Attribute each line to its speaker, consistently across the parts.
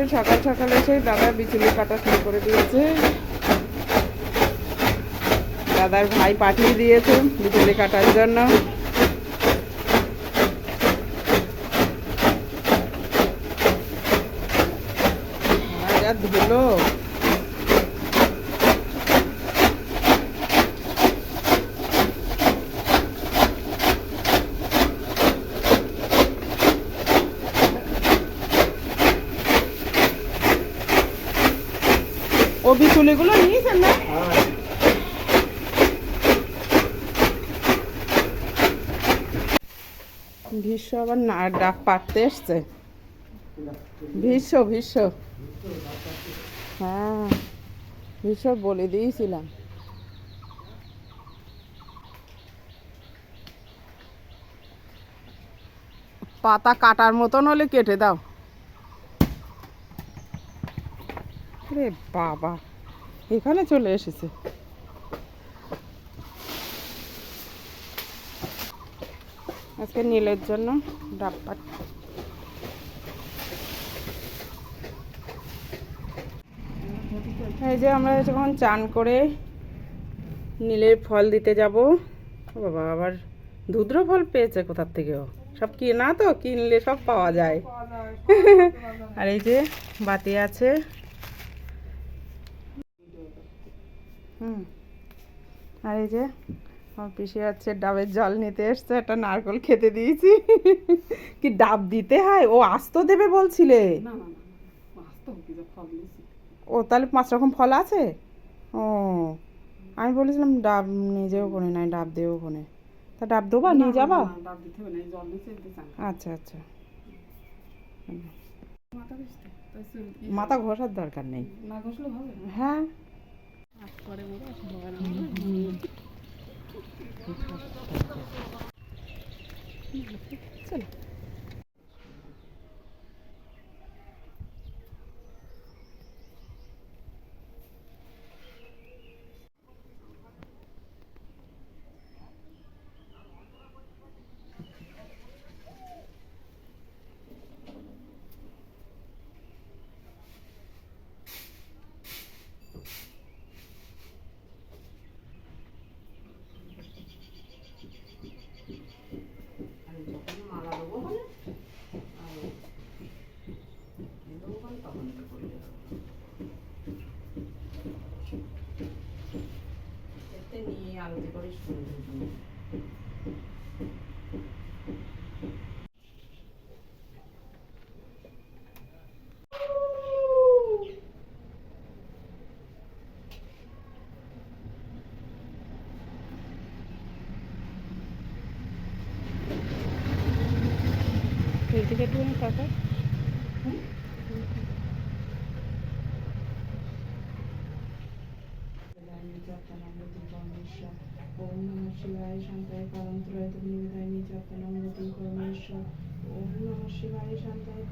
Speaker 1: আজকে সকাল সকালে এসে দাদা বিচুলি কাটা শুরু করে দিয়েছে। দাদার ভাই পাঠিয়ে দিয়েছে বিচুলি কাটার জন্য। ধুলো। ও বিচুলিগুলো নিয়েছেন না। ভীষ্ম আবার না, ডাক পাততে এসছে। ভীষ্ম ভীষ্ম। হ্যাঁ ভীষ্ম বলে দিয়েছিলাম। পাতা কাটার মতন হলে কেটে দাও। রে বাবা এখানে চলে এসেছে। আজকে নীলের জন্য ডাব পাট। এই যে আমরা যখন চান করে নীলের ফল দিতে যাব বাবা আবার ধুদ্র ফল পেয়েছে কোথার থেকেও? সব কিনা তো? কিনলে সব পাওয়া যায়। আর এই যে বাতি আছে হুম। আর এই যে আমার পিসি যাচ্ছে ডাবের জল নিতে এসছে একটা নারকল খেতে দিয়েছি। কি ডাব দিতে হয়? ও আস্ত দেবে বলছিলে। ও তাহলে পাঁচ রকম ফল আছে? ও আমি বলেছিলাম ডাব নিজেও কোনে নাই ডাব দেও কোনে তা ডাব দেবা নিয়ে যাবা? আচ্ছা আচ্ছা।
Speaker 2: মাথা
Speaker 1: ঘষার দরকার নেই। হ্যাঁ
Speaker 2: আট পরে মরে আসলে হবে না
Speaker 1: চলো
Speaker 2: মালা দেবো মানে আর দেবো মানে তখন এটা করে দেবো এতে নিয়ে আলোচনা করে শুনে দেবো
Speaker 1: এদিকে একটু কাকা
Speaker 2: ওম নমঃ শিবায় শান্তায় কারণ ত্রয়ত নিবেদায় নিজাতনম গতি পরমেশ্বর ওম নমঃ শিবায় শান্তায়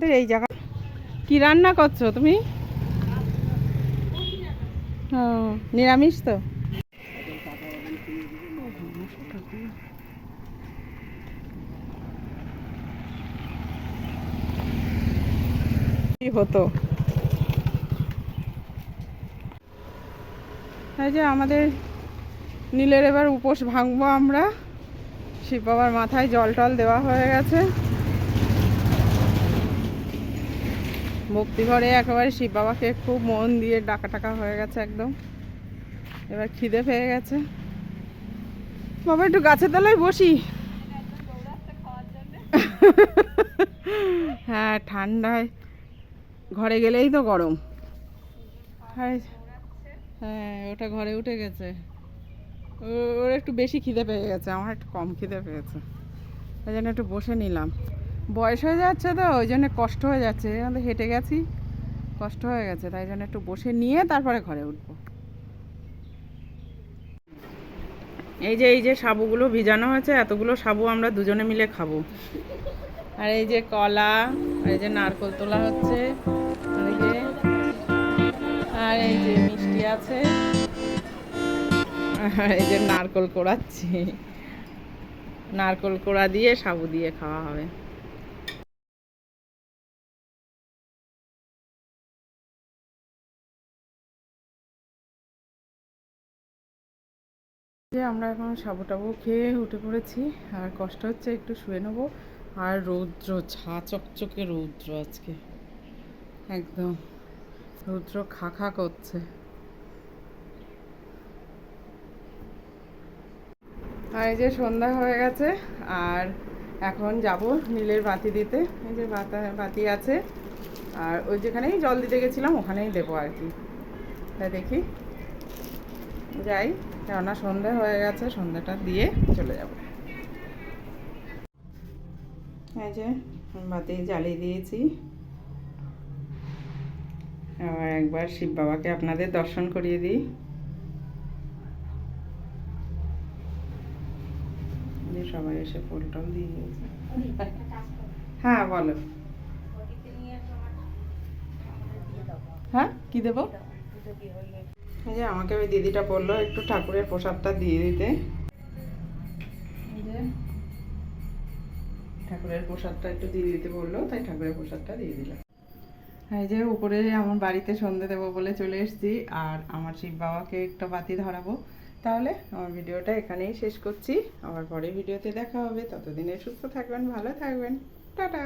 Speaker 1: তোমাদের এই জায়গা কি রান্না করছ তুমি? ও, নিরামিষ তো? হতো? এই যে আমাদের নীলের এবার উপোস ভাঙবো আমরা। শিব বাবার মাথায় জল টল দেওয়া হয়ে গেছে। ভক্তি ঘরে একেবারে শিব বাবাকে খুব মন দিয়ে ডাকা টাকা হয়ে গেছে একদম। এবার খিদে পেয়ে গেছে। বাবা, একটু গাছের তলায় বসি। হ্যাঁ ঠান্ডায় ঘরে গেলেই তো গরম। হ্যাঁ ওটা ঘরে উঠে গেছে। ওর একটু বেশি খিদে পেয়ে গেছে, আমার একটু কম খিদে পেয়েছে। ওই জন্য একটু বসে নিলাম। বয়স হয়ে যাচ্ছে তো, ওই জন্য কষ্ট হয়ে যাচ্ছে। আমাদের হেঁটে গেছি, কষ্ট হয়ে গেছে, তাই জন্য একটু বসে নিয়ে তারপরে ঘরে উঠবো। এই যে এই যে সাবুগুলো ভিজানো হয়েছে, এতগুলো সাবু আমরা দুজনে মিলে খাব। আর এই যে কলা, আর এই যে নারকল তোলা হচ্ছে, আর এই যে, আর এই যে মিষ্টি আছে, আর এই যে নারকল কোড়াচ্ছি। নারকল কোড়া দিয়ে সাবু দিয়ে খাওয়া হবে। যে আমরা এখন সাবু টাবু খেয়ে উঠে পড়েছি, আর কষ্ট হচ্ছে একটু শুয়ে নেব। আর রৌদ্র ছা চকচকে রৌদ্র আজকে। একদম, রৌদ্র খা খা করছে। আর এই যে সন্ধ্যা হয়ে গেছে, আর এখন যাব নীলের বাতি দিতে। এই যে বাতা, বাতি আছে, আর ওই যেখানেই জল দিতে গেছিলাম, ওখানেই দেবো আর কি। তাই দেখি, যাই। কেননা সন্ধ্যা হয়ে গেছে সন্ধ্যাটা দিয়ে চলে যাব। এই যে বাতি জ্বালিয়ে দিয়েছি। আবার একবার শিব বাবাকে আপনাদের দর্শন করিয়ে দিই। সবাই এসে ফুল টল দিয়ে দিয়েছে। হ্যাঁ বলো। হ্যাঁ কি দেবো? এই যে আমাকে ওই দিদিটা বলল একটু ঠাকুরের প্রসাদটা দিয়ে দিতে। ঠাকুরের প্রসাদটা একটু দিয়ে দিতে বলল, তাই ঠাকুরের প্রসাদটা দিয়ে দিলাম। এই যে উপরে আমার বাড়িতে সন্ধে দেবো বলে চলে এসেছি, আর আমার শিব বাবাকে একটা বাতি ধরাবো। তাহলে আমার ভিডিওটা এখানেই শেষ করছি, আবার পরে ভিডিওতে দেখা হবে। ততদিনে সুস্থ থাকবেন, ভালো থাকবেন। টাটা!